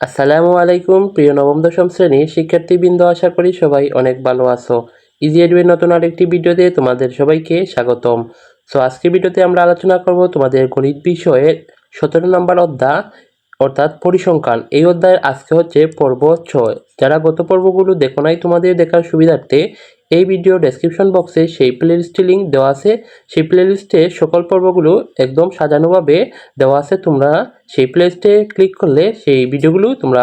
আসসালামু আলাইকুম, প্রিয় নবম দশম শ্রেণির শিক্ষার্থীবৃন্দ, আশা করি সবাই অনেক ভালো আছো। ইজি এডুয়ের নতুন আরেকটি ভিডিওতে তোমাদের সবাইকে স্বাগতম। সো আজকের ভিডিওতে আমরা আলোচনা করব তোমাদের গণিত বিষয়ের সতেরো নম্বর অধ্যায়, অর্থাৎ পরিসংখ্যান। এই অধ্যায়ের আজকে হচ্ছে পর্ব ছয়। যারা গত পর্বগুলো দেখো নাই, তোমাদের দেখার সুবিধার্থে এই ভিডিও ডেসক্রিপশন বক্সে সেই প্লেলিস্টটি লিঙ্ক দেওয়া আছে। সেই প্লেলিস্টে সকল পর্বগুলো একদম সাজানোভাবে দেওয়া আছে। তোমরা সেই প্লেলিস্টে ক্লিক করলে সেই ভিডিওগুলো তোমরা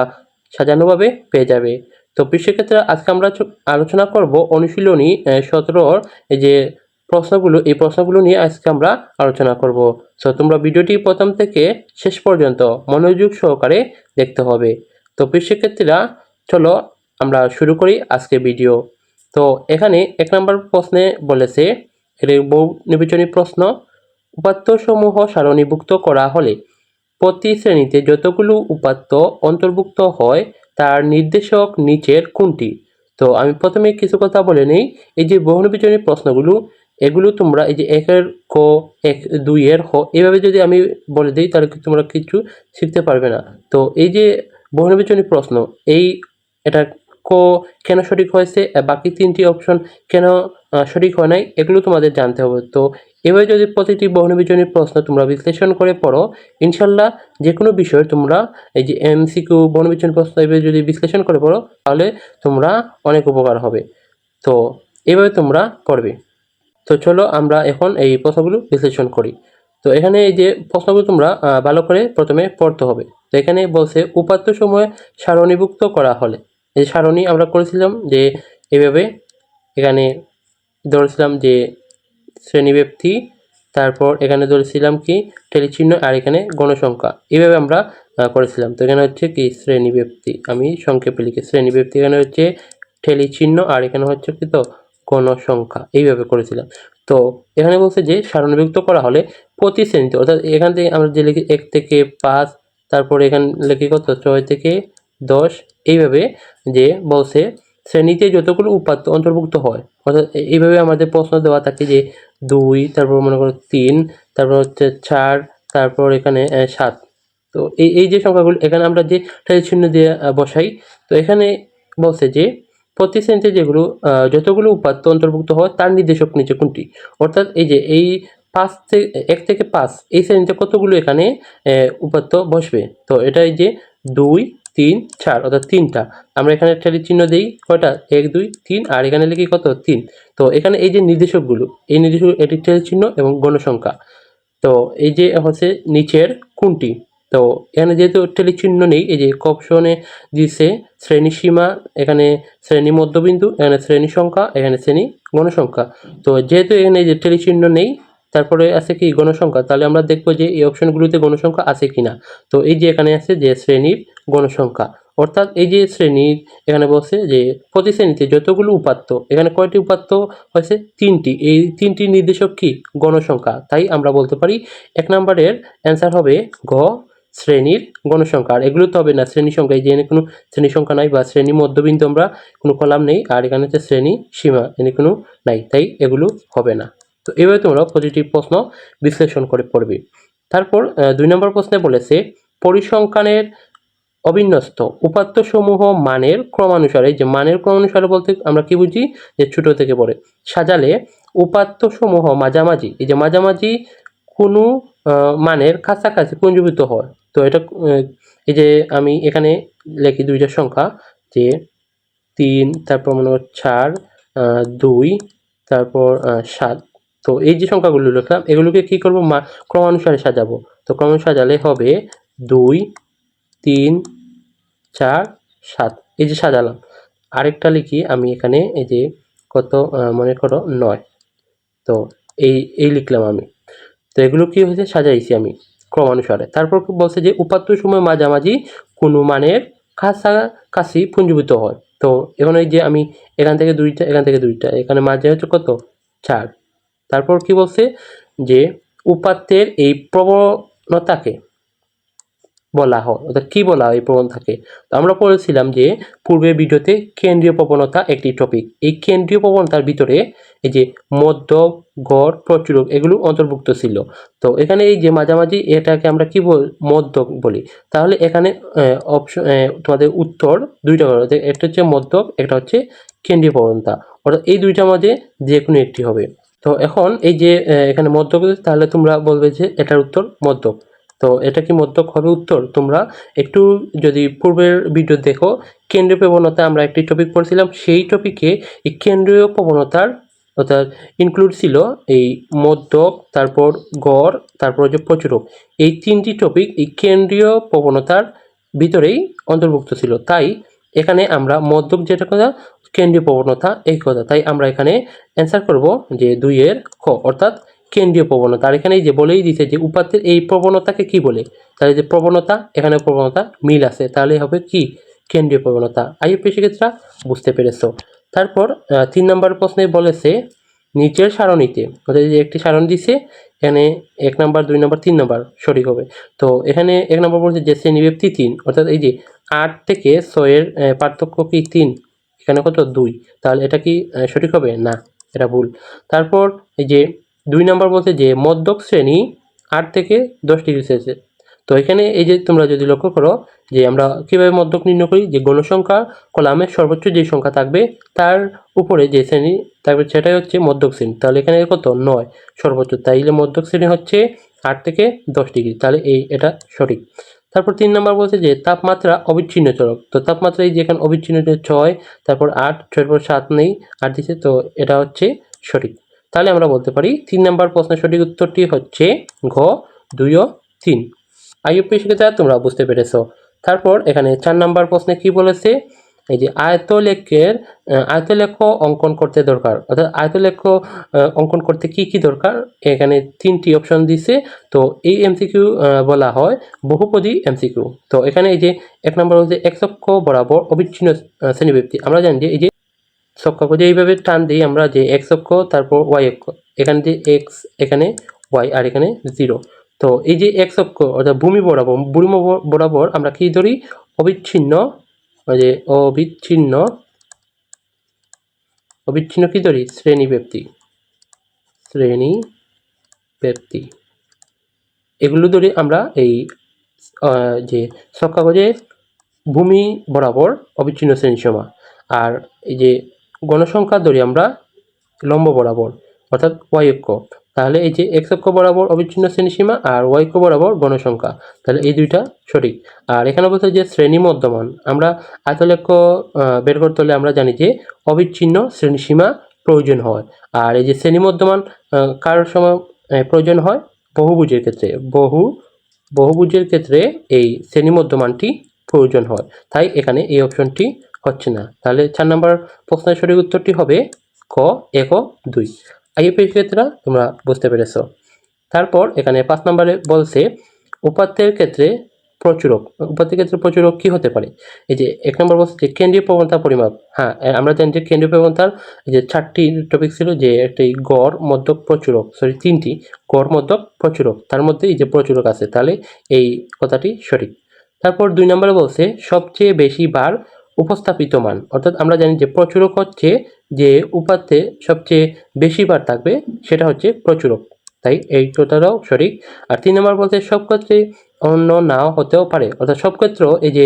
সাজানোভাবে পেয়ে যাবে। তো সেক্ষেত্রে আজকে আমরা আলোচনা করব অনুশীলনী সতেরোর এই যে প্রশ্নগুলো, এই প্রশ্নগুলো নিয়ে আজকে আমরা আলোচনা করব। সো তোমরা ভিডিওটি প্রথম থেকে শেষ পর্যন্ত মনোযোগ সহকারে দেখতে হবে। তো সেক্ষেত্রে চলো আমরা শুরু করি আজকে ভিডিও তো এখানে এক নম্বর প্রশ্নে বলেছে বহু নির্বাচনী প্রশ্ন, উপাত্তসমূহ সারণীভুক্ত করা হলে প্রতি শ্রেণীতে যতগুলো উপাত্ত অন্তর্ভুক্ত হয়, তার নির্দেশক নিচের কোনটি? তো আমি প্রথমে কিছু কথা বলে নেই। এই যে বহুনির্বাচনী প্রশ্নগুলো, এগুলো তোমরা এই যে একের ক, এক দুইয়ের হ, এভাবে যদি আমি বলে দিই, তাহলে তোমরা কিছু শিখতে পারবে না। তো এই যে বহুনির্বাচনী প্রশ্ন, এই এটা ক কেন সঠিক হয়েছে বাকি তিনটি অপশন কেন সঠিক হয় নাই, এগুলো তোমাদের জানতে হবে। তো এভাবে যদি প্রতিটি বহুনির্বাচনী প্রশ্ন তোমরা বিশ্লেষণ করে পড়ো, ইনশাল্লাহ যে কোনো বিষয়ে তোমরা এই যে এমসিকিউ বনবিচ্ছন প্রশ্ন এভাবে যদি বিশ্লেষণ করে পড়ো, তাহলে তোমরা অনেক উপকার হবে। তো এভাবে তোমরা করবে। তো চলো আমরা এখন এই প্রশ্নগুলো বিশ্লেষণ করি। তো এখানে এই যে প্রশ্নগুলো তোমরা ভালো করে প্রথমে পড়তে হবে। তো এখানে বলছে, উপাত্ত সময় সারণীভুক্ত করা হলে। এই সারণী আমরা করেছিলাম যে এভাবে এখানে ধরেছিলাম যে শ্রেণীব্যক্তি, তারপর এখানে ধরেছিলাম কি টেলিচিহ্ন আর এখানে গণসংখ্যা। এইভাবে আমরা করেছিলাম। তো এখানে হচ্ছে কি শ্রেণীব্যক্তি। আমি সংক্ষেপে লিখি। শ্রেণীব্যক্তি এখানে হচ্ছে টেলিচিহ্ন আর এখানে হচ্ছে কি তো গণসংখ্যা। এইভাবে করেছিলাম। তো এখানে বলছে যে সারণীভুক্ত করা হলে প্রতি শ্রেণীতে, অর্থাৎ এখান থেকে আমরা যে লিখি এক থেকে পাঁচ, তারপরে এখানে লিখি কত? ছয় থেকে দশ, এইভাবে যে বলছে শ্রেণীতে যতগুলো উপাত্ত অন্তর্ভুক্ত হয়, অর্থাৎ এইভাবে আমাদের প্রশ্ন দেওয়া থাকে যে দুই, তারপর মনে করো তিন, তারপর হচ্ছে চার, তারপর এখানে সাত। তো এই এই যে সংখ্যাগুলো, এখানে আমরা যে চিহ্ন দিয়ে বসাই, তো এখানে বলছে যে প্রতি শ্রেণীতে যেগুলো যতগুলো উপাত্ত অন্তর্ভুক্ত হয়, তার নির্দেশক নিচে কোনটি? অর্থাৎ এই যে এই পাঁচ থেকে এক থেকে পাঁচ, এই শ্রেণীতে কতগুলো এখানে উপাত্ত বসবে? তো এটাই যে দুই তিন, চার, অর্থাৎ তিনটা। আমরা এখানে টেলি চিহ্ন দিই, কয়টা? এক, দুই, তিন, আর এখানে লিখি কত? তিন। তো এখানে এই যে নির্দেশকগুলো, এই নির্দেশক, এটি টেল চিহ্ন এবং গণসংখ্যা। তো এই যে হচ্ছে নিচের কোনটি? তো এখানে যেহেতু টেলি চিহ্ন নেই, এই যে অপশনে দিছে শ্রেণি সীমা, এখানে শ্রেণি মধ্যবিন্দু, এখানে শ্রেণি সংখ্যা, এখানে শ্রেণি গণসংখ্যা। তো যেহেতু এখানে যে টেলি চিহ্ন নেই, তারপরে আছে কি গণসংখ্যা? তাহলে আমরা দেখব যে এই অপশনগুলোতে গণসংখ্যা আছে কিনা। তো এই যে এখানে আছে যে শ্রেণির গণসংখ্যা। অর্থাৎ এই যে শ্রেণির এখানে বলছে যে প্রতি শ্রেণীতে যতগুলো উপাত্ত, এখানে কয়টি উপাত্ত হয়েছে? তিনটি। এই তিনটি নির্দেশক কি? গণসংখ্যা। তাই আমরা বলতে পারি এক নম্বরের অ্যান্সার হবে গ শ্রেণির গণসংখ্যা। আর এগুলো তো হবে না, শ্রেণি সংখ্যা। এই যে কোনো শ্রেণি সংখ্যা নাই বা শ্রেণি মধ্যবিন্দু আমরা কোনো কলাম নেই। আর এখানে হচ্ছে শ্রেণি সীমা এনে কোনো নাই। তাই এগুলো হবে না। তো এভাবে তোমরা প্রতিটি প্রশ্ন বিশ্লেষণ করে পড়বে। তারপর দুই নম্বর প্রশ্নে বলেছে পরিসংখ্যানের অবিন্যস্ত। উপাত্তসমূহ মানের ক্রমানুসারে, যে মানের ক্রমানুসারে বলতে আমরা কি বুঝি? যে ছোট থেকে পড়ে সাজালে উপাত্তসমূহ মাঝামাঝি, এই যে মাঝামাঝি কোনো মানের কাছাকাছি পুঞ্জীভূত হয়। তো এটা এই যে আমি এখানে লিখি দুইটা সংখ্যা, যে তিন, তারপর মনে হয় চার দুই, তারপর সাত। তো এই যে সংখ্যাগুলো লিখলাম, এগুলোকে কি করব? ক্রমানুসারে সাজাবো। তো ক্রমানুসারে সাজালে হবে দুই, তিন চার, সাত, এই যে সাজালাম। আরেকটা লিখি আমি এখানে, এই যে কত মনে করো নয়। তো এই এই লিখলাম আমি। তো এগুলো কী হয়েছে? সাজাইছি আমি ক্রমানুসারে। তারপর বলছে যে উপাত্ত সময় মাঝামাঝি কোনো মানের কাছাকাছি পুঞ্জীভূত হয়। তো এখন এই যে আমি এখান থেকে দুইটা, এখান থেকে দুইটা, এখানে মাঝে হচ্ছে কত? চার। তারপর কি বলছে? যে উপাত্তের এই প্রবণতাকে বলা হয়, অর্থাৎ কী বলা হয় এই প্রবণতাকে তো আমরা পড়েছিলাম যে পূর্বের ভিডিওতে কেন্দ্রীয় প্রবণতা একটি টপিক এই কেন্দ্রীয় প্রবণতার ভিতরে এই যে মধ্য, গড় প্রচুরক এগুলো অন্তর্ভুক্ত ছিল। তো এখানে এই যে মাঝামাঝি এটাকে আমরা কি বল মধ্যক বলি। তাহলে এখানে অপশন তোমাদের উত্তর দুইটা একটা হচ্ছে মধ্যক একটা হচ্ছে কেন্দ্রীয় প্রবণতা। অর্থাৎ এই দুইটার মাঝে যে কোনো একটি হবে। তো এখন এই যে এখানে মধ্যক তাহলে তোমরা বলবে যে এটার উত্তর মধ্যক তো এটা কি মধ্যক হবে উত্তর? তোমরা একটু যদি পূর্বের ভিডিও দেখো, কেন্দ্রীয় প্রবণতা আমরা একটি টপিক পড়ছিলাম, সেই টপিকে এই কেন্দ্রীয় প্রবণতার অর্থাৎ ইনক্লুড ছিল এই মধ্যক, তারপর গড়, তারপর যে প্রচুরক। এই তিনটি টপিক এই কেন্দ্রীয় প্রবণতার ভিতরেই অন্তর্ভুক্ত ছিল। তাই এখানে আমরা মধ্যক যেটা কথা, কেন্দ্রীয় প্রবণতা এই কথা। তাই আমরা এখানে অ্যান্সার করব যে দুইয়ের ক, অর্থাৎ কেন্দ্রীয় প্রবণতা। আর এখানে যে বলেই দিছে যে উপাত্তের এই প্রবণতাকে কি বলে? তাহলে যে প্রবণতা এখানে প্রবণতা, মিল আছে। তাহলে হবে কি? কেন্দ্রীয় প্রবণতা। আইএপি সেক্ষেত্রে বুঝতে পেরেছ। তারপর তিন নম্বর প্রশ্নে বলেছে, নিচের সারণীতে, অর্থাৎ যে একটি সারণী দিছে, এখানে এক নম্বর, দুই নম্বর, তিন নম্বর, সঠিক হবে। তো এখানে এক নম্বর বলছে যে শ্রেণীব্যক্তি তিন, অর্থাৎ এই যে আট থেকে ছয়ের পার্থক্য কি তিন? এখানে কত? দুই। তাহলে এটা কি সঠিক হবে? না, এটা ভুল। তারপর এই যে দুই নম্বর বলছে যে, মধ্যক শ্রেণি আট থেকে দশ ডিগ্রি সেলসিয়াস। তো এখানে এই যে তোমরা যদি লক্ষ্য করো যে, আমরা কীভাবে মধ্যক নির্ণয় করি, যে গণসংখ্যা কলামে সর্বোচ্চ যে সংখ্যা থাকবে, তার উপরে যে শ্রেণি থাকবে, সেটাই হচ্ছে মধ্যক শ্রেণি। তাহলে এখানে কত? নয়। সর্বোচ্চ। তাইলে মধ্যক শ্রেণি হচ্ছে আট থেকে দশ ডিগ্রি। তাহলে এই, এটা সঠিক। তারপর তিন নম্বর বলছে যে, তাপমাত্রা অবিচ্ছিন্ন চলক। তো তাপমাত্রা এই যে এখানে অবিচ্ছিন্ন ছয়, তারপর আট, ছয়ের পর সাত নেই, আট দিচ্ছে তো এটা হচ্ছে সঠিক। তাহলে আমরা বলতে পারি তিন নম্বর প্রশ্নের সঠিক উত্তরটি হচ্ছে ঘ দুই ও তিন। আইউপি শিক্ষিতা তোমরা বুঝতে পেরেছ। তারপর এখানে চার নম্বর প্রশ্নে কি বলেছে? এই যে আয়তলেখের আয়তলেখ অঙ্কন করতে দরকার। অর্থাৎ আয়তলেখ অঙ্কন করতে কি কি দরকার? এখানে তিনটি অপশন দিছে। তো এই এমসিকিউ বলা হয় বহুপদী এমসিকিউ তো এখানে এই যে এক নম্বর হচ্ছে এক চক্ষ বরাবর অবিচ্ছিন্ন আহ, শ্রেণীব্যক্তি। আমরা জানি যে এই যে চক্রকে যে এইভাবে টান দিই আমরা যে এক্স অক্ষ, তারপর ওয়াই অক্ষ, এখানে যে এক্স এখানে ওয়াই আর এখানে জিরো তো এই যে এক্স অক্ষ, অর্থাৎ ভূমি বরাবর ভূমি বরাবর আমরা কী ধরি? অবিচ্ছিন্ন যে অবিচ্ছিন্ন অবিচ্ছিন্ন কী ধরি? শ্রেণি ব্যক্তি। শ্রেণি ব্যক্তি। এগুলো ধরে আমরা এই যে সকাগজে ভূমি বরাবর অবিচ্ছিন্ন শ্রেণি সীমা। আর এই যে গণসংখ্যা ধরি আমরা লম্ব বরাবর অর্থাৎ ওয়াই অক্ষ। তাহলে এই যে এক্স অক্ষ বরাবর অবিচ্ছিন্ন শ্রেণীসীমা আর ওয়াই অক্ষ বরাবর গণসংখ্যা তাহলে এই দুইটা সঠিক। আর এখানে বলতে যে শ্রেণি মধ্যমান আমরা আয়তলেখ আহ, বের করতে হলে আমরা জানি যে অবিচ্ছিন্ন শ্রেণীসীমা প্রয়োজন হয়। আর এই যে শ্রেণি মধ্যমান কার সময় প্রয়োজন হয়? বহুভুজের ক্ষেত্রে। বহু বহুভুজের ক্ষেত্রে এই শ্রেণি মধ্যমানটি প্রয়োজন হয়। তাই এখানে এই অপশনটি হচ্ছে না। তাহলে চার নম্বর প্রশ্নের সঠিক উত্তরটি হবে ক, এক দুই। আইএপি ক্ষেত্রে তোমরা বুঝতে পেরেছ। তারপর এখানে পাঁচ নম্বরে বলছে, উপাত্তের ক্ষেত্রে প্রচুরক। উপাত্তের ক্ষেত্রে প্রচুরক কি হতে পারে? এই যে এক নম্বর বলছে যে কেন্দ্রীয় প্রবণতা পরিমাপ। হ্যাঁ আমরা জানি যে কেন্দ্রীয় প্রবণতার এই যে চারটি টপিক ছিল যে একটি গড়, মধ্যক, প্রচুরক। সরি তিনটি, গড়, মধ্যক, প্রচুরক। তার মধ্যে এই যে প্রচুরক আছে, তাহলে এই কথাটি সঠিক। তারপর দুই নম্বরে বলছে, সবচেয়ে বেশি বার উপস্থাপিত মান। অর্থাৎ আমরা জানি যে প্রচুরক হচ্ছে যে উপাত্তে সবচেয়ে বেশি বার থাকবে, সেটা হচ্ছে প্রচুরক। তাই এই কথাটাও সঠিক। আর তিন নম্বর বলতে সব ক্ষেত্রে অন্য নাও হতেও পারে। অর্থাৎ সব ক্ষেত্রেও এই যে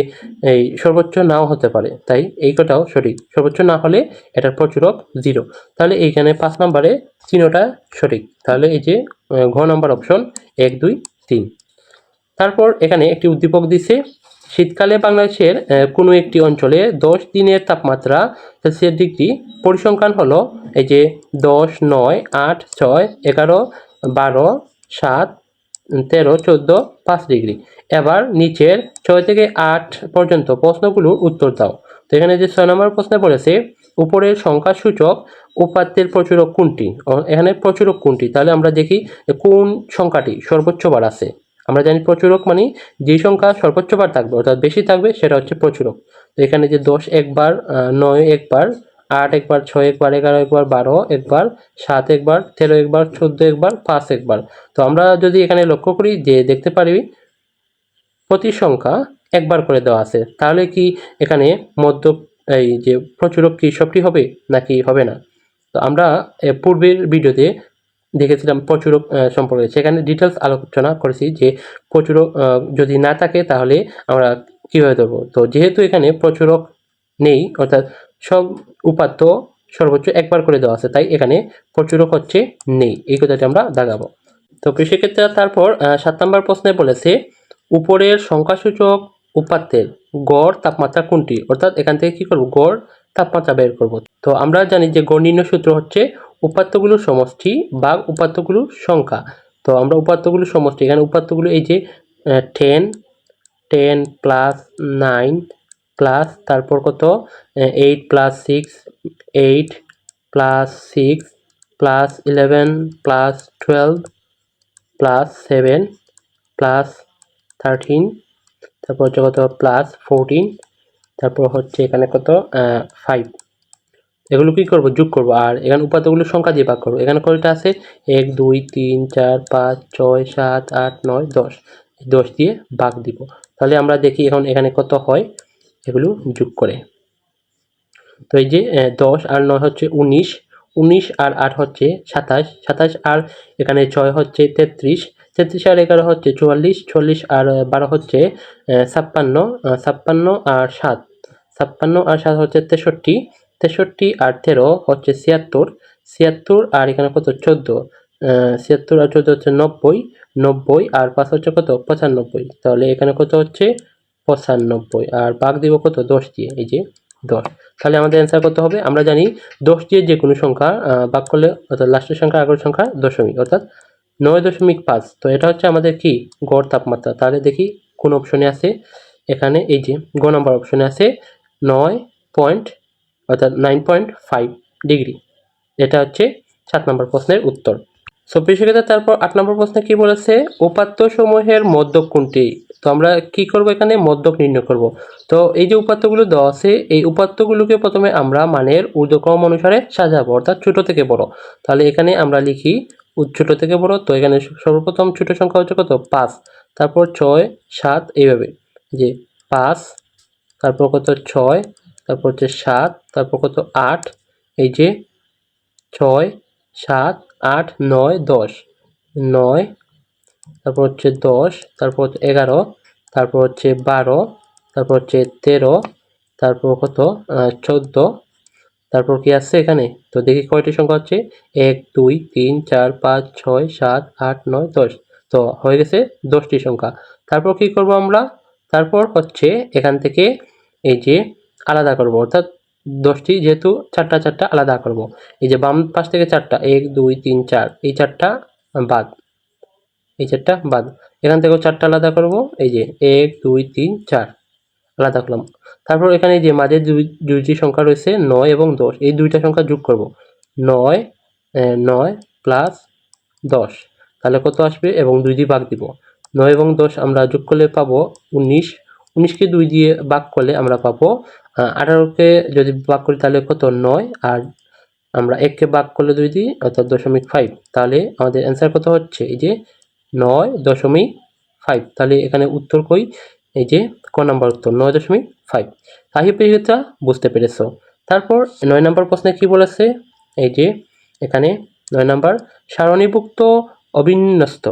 এই সর্বোচ্চ নাও হতে পারে। তাই এই কথাও সঠিক। সর্বোচ্চ না হলে এটার প্রচুরক জিরো। তাহলে এইখানে পাঁচ নম্বরে চিহ্নটা সঠিক। তাহলে এই যে ঘ নম্বর অপশন এক, দুই, তিন। তারপর এখানে একটি উদ্দীপক দিছে শীতকালে বাংলাদেশের কোনো একটি অঞ্চলে দশ দিনের তাপমাত্রা সেলসিয়াস ডিগ্রি। পরিসংখ্যান হলো এই যে দশ, নয়, আট, ছয়, এগারো, বারো, সাত, তেরো, চোদ্দ, পাঁচ ডিগ্রি। এবার নিচের ছয় থেকে আট পর্যন্ত প্রশ্নগুলোর উত্তর দাও। তো এখানে যে ছয় নম্বর প্রশ্নে বলেছে উপরের সংখ্যা সূচক উপাত্তের প্রচুরক কোনটি? এখানে প্রচুরক কোনটি? তাহলে আমরা দেখি কোন সংখ্যাটি সর্বোচ্চ আছে। আমরা জানি প্রচুরক মানে যে সংখ্যা সর্বোচ্চ বার থাকবে, অর্থাৎ বেশি থাকবে সেটা হচ্ছে প্রচুরক। তো এখানে যে দশ একবার নয় একবার, আট একবার, ছয় একবার, এগারো একবার, বারো একবার, সাত একবার, তেরো একবার, চোদ্দ একবার, পাঁচ একবার। তো আমরা যদি এখানে লক্ষ্য করি যে দেখতে পারি প্রতি সংখ্যা একবার করে দেওয়া আছে, তাহলে কি এখানে মধ্য, এই যে প্রচুরক কি সবটি হবে নাকি হবে না? তো আমরা পূর্বের ভিডিওতে দেখেছিলাম প্রচুর সম্পর্কে সেখানে ডিটেলস আলোচনা করেছি যে প্রচুরক আহ, যদি না থাকে তাহলে আমরা কীভাবে ধরবো? তো যেহেতু এখানে প্রচুরক নেই অর্থাৎ সব উপাত্ত সর্বোচ্চ একবার করে দেওয়া আছে তাই এখানে প্রচুরক হচ্ছে নেই। এই কথাটি আমরা দাগাবো। তো সেক্ষেত্রে তারপর সাত নম্বর প্রশ্নে বলেছে উপরের সংখ্যাসূচক উপাত্তের গড় তাপমাত্রা কোনটি? অর্থাৎ এখান থেকে কি করব? গড় তাপমাত্রা বের করব। তো আমরা জানি যে গড় নির্ণয় সূত্র হচ্ছে উপাত্তগুলোর সমষ্টি বা উপাত্তগুলোর সংখ্যা। তো আমরা উপাত্তগুলোর সমষ্টি, এখানে উপাত্তগুলো এই যে ten ten plus nine plus তারপর কত? Eight plus six eight plus six plus eleven plus twelve plus seven plus thirteen তারপর হচ্ছে কত? প্লাস ফোরটিন তারপর হচ্ছে এখানে কত? ফাইভ এগুলো কি করব? যোগ করব। আর এখানে উপাত্তগুলোর সংখ্যা দিয়ে ভাগ করব। এখানে কয়টা আছে? এক, দুই, তিন, চার, পাঁচ, ছয়, সাত, আট, নয়, দশ। দশ দিয়ে ভাগ দিব। তাহলে আমরা দেখি এখন এখানে কত হয় এগুলো যোগ করে। তো এই যে দশ আর নয় হচ্ছে উনিশ। উনিশ আর আট হচ্ছে সাতাশ। সাতাশ আর এখানে ছয় হচ্ছে তেত্রিশ। তেত্রিশ আর এগারো হচ্ছে চুয়াল্লিশ। চুয়াল্লিশ আর বারো হচ্ছে ছাপ্পান্ন। ছাপ্পান্ন আর সাত। ছাপ্পান্ন আর সাত হচ্ছে তেষট্টি। তেষট্টি আর তেরো হচ্ছে ছিয়াত্তর। ছিয়াত্তর আর এখানে কত? চোদ্দ। ছিয়াত্তর আর চোদ্দ হচ্ছে নব্বই। নব্বই আর পাঁচ হচ্ছে কত? পঁচানব্বই। তাহলে এখানে কত হচ্ছে? পঁচানব্বই। আর বাঘ দিব কত? দশ দিয়ে। এই যে দশ। তাহলে আমাদের অ্যান্সার কত হবে। আমরা জানি দশ দিয়ে যে কোনো সংখ্যা ভাগ করলে অর্থাৎ লাস্টের সংখ্যা, আগের সংখ্যা দশমিক, অর্থাৎ নয় দশমিক পাঁচ। তো এটা হচ্ছে আমাদের কি? গড় তাপমাত্রা। তাহলে দেখি কোন অপশনে আছে। এখানে এই যে গ নম্বর অপশনে আছে নয় পয়েন্ট অর্থাৎ নাইন পয়েন্ট ফাইভ ডিগ্রি এটা হচ্ছে সাত নম্বর প্রশ্নের উত্তর। সো সেক্ষেত্রে তারপর আট নম্বর প্রশ্নে কি বলেছে? উপাত্ত সমূহের মধ্যক কোনটি? তো আমরা কি করব এখানে? মধ্যক নির্ণয় করব। তো এই যে উপাত্তগুলো দেওয়া আছে, এই উপাত্তগুলোকে প্রথমে আমরা মানের ঊর্ধ্বক্রম অনুসারে সাজাবো, অর্থাৎ ছোট থেকে বড়। তাহলে এখানে আমরা লিখি ছোট থেকে বড়। তো এখানে সর্বপ্রথম ছোট সংখ্যা হচ্ছে কত? পাঁচ। তারপর ছয়, সাত, এইভাবে। যে পাঁচ, তারপর কত? ছয় তারপর হচ্ছে সাত, তারপর কত? আট, এই যে ছয়, সাত, আট, নয়, দশ। নয়, তারপর হচ্ছে দশ, তারপর হচ্ছে এগারো, তারপর হচ্ছে বারো, তারপর হচ্ছে তেরো, তারপর কত? চোদ্দ। তারপর কি আছে এখানে? তো দেখি কয়টি সংখ্যা হচ্ছে? এক, দুই, তিন, চার, পাঁচ, ছয়, সাত, আট, নয়, দশ। তো হয়ে গেছে দশটি সংখ্যা। তারপর কি করব আমরা? তারপর হচ্ছে এখান থেকে এই যে আলাদা করব। অর্থাৎ দশটি যেহেতু চারটা চারটা আলাদা করব। এই যে বাম পাশ থেকে চারটা, এক, দুই, তিন, চার, এই চারটা বাদ। এই চারটা বাদ। এখান থেকেও চারটা আলাদা করব। এই যে এক, দুই, তিন, চার আলাদা করলাম। তারপর এখানে যে মাঝে দুই, দুইটি সংখ্যা রয়েছে নয় এবং দশ। এই দুইটা সংখ্যা যোগ করব। নয় নয় প্লাস দশ। তাহলে কত আসবে? এবং দুই দিয়ে ভাগ দিব। নয় এবং দশ আমরা যোগ করলে পাবো উনিশ। উনিশকে দুই দিয়ে ভাগ করলে আমরা পাবো আঠারোকে যদি ভাগ করি তাহলে কত? নয়। আর আমরা এককে ভাগ করলে দুই দিই, অর্থাৎ দশমিক ফাইভ তাহলে আমাদের অ্যান্সার কত হচ্ছে? এই যে নয় দশমিক ফাইভ তাহলে এখানে উত্তর কই? এই যে ক নম্বর উত্তর, নয় দশমিক ফাইভ তাহি পেরিয়তা বুঝতে পেরেছ। তারপর নয় নম্বর প্রশ্নে কি বলেছে? এই যে এখানে নয় নম্বর, সারণীভুক্ত অবিন্যস্ত।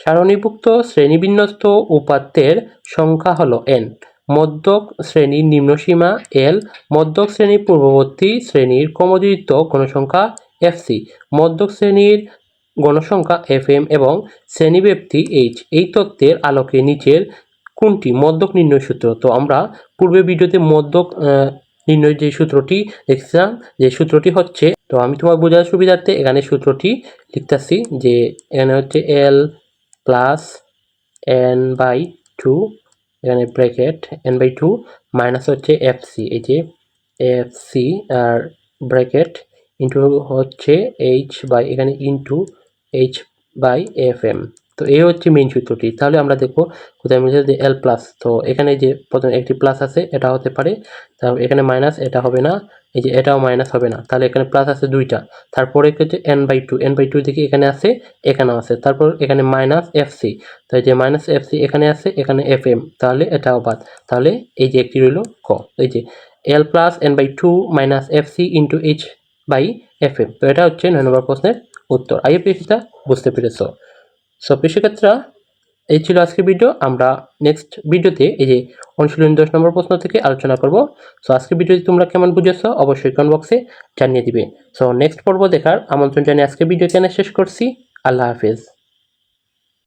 সারণীভুক্ত শ্রেণীবিন্যস্ত উপাত্তের সংখ্যা হলো এন মধ্যক শ্রেণির নিম্নসীমা এল মধ্যক শ্রেণির পূর্ববর্তী শ্রেণির ক্রমযুক্ত গণসংখ্যা এফসি মধ্যক শ্রেণির গণসংখ্যা এফ এম এবং শ্রেণীব্যাপ্তি এইচ এই তত্ত্বের আলোকে নিচের কোনটি মধ্যক নির্ণয় সূত্র? তো আমরা পূর্বে ভিডিওতে মধ্যক নির্ণয় যে সূত্রটি দেখছিলাম, যে সূত্রটি হচ্ছে, তো আমি তোমার বোঝার সুবিধার্থে এখানে সূত্রটি লিখতেছি যে এখানে হচ্ছে L plus N by two এখানে bracket N by two minus হচ্ছে এফ সি এই যে এফ সি আর ব্র্যাকেট ইন্টু হচ্ছে এইচ বাই এখানে into H by F M তো এই হচ্ছে মেইন সূত্রটি। তাহলে আমরা দেখব কোথায় মিলছে যে এল প্লাস তো এখানে যে প্রথমে একটি প্লাস আছে, এটা হতে পারে। তারপর এখানে মাইনাস এটা হবে না। এই যে এটাও মাইনাস হবে না। তাহলে এখানে প্লাস আছে দুইটা। তারপরে হচ্ছে N by two N by two দেখি এখানে আছে, এখানেও আছে। তারপর এখানে মাইনাস এফ সি তাই যে মাইনাস এফ সি এখানে আছে, এখানে এফ এম তাহলে এটাও বাদ। তাহলে এই যে একটি রইল ক। এই যে L plus N by two minus F C into H by F M তো এটা হচ্ছে নয় নম্বর প্রশ্নের উত্তর। আই বুঝতে পেরেছ। সো কৃষিক্ষেত্রা এই ছিল আজকের ভিডিও আমরা নেক্সট ভিডিওতে এই যে অনুশীলনী দশ নম্বর প্রশ্ন থেকে আলোচনা করব। সো আজকের ভিডিওতে তোমরা কেমন বুঝেছ অবশ্যই কমেন্ট বক্সে জানিয়ে দিবে। সো নেক্সট পর্ব দেখার আমন্ত্রণ জানিয়ে আজকের ভিডিও এখানে শেষ করছি। আল্লাহ হাফেজ।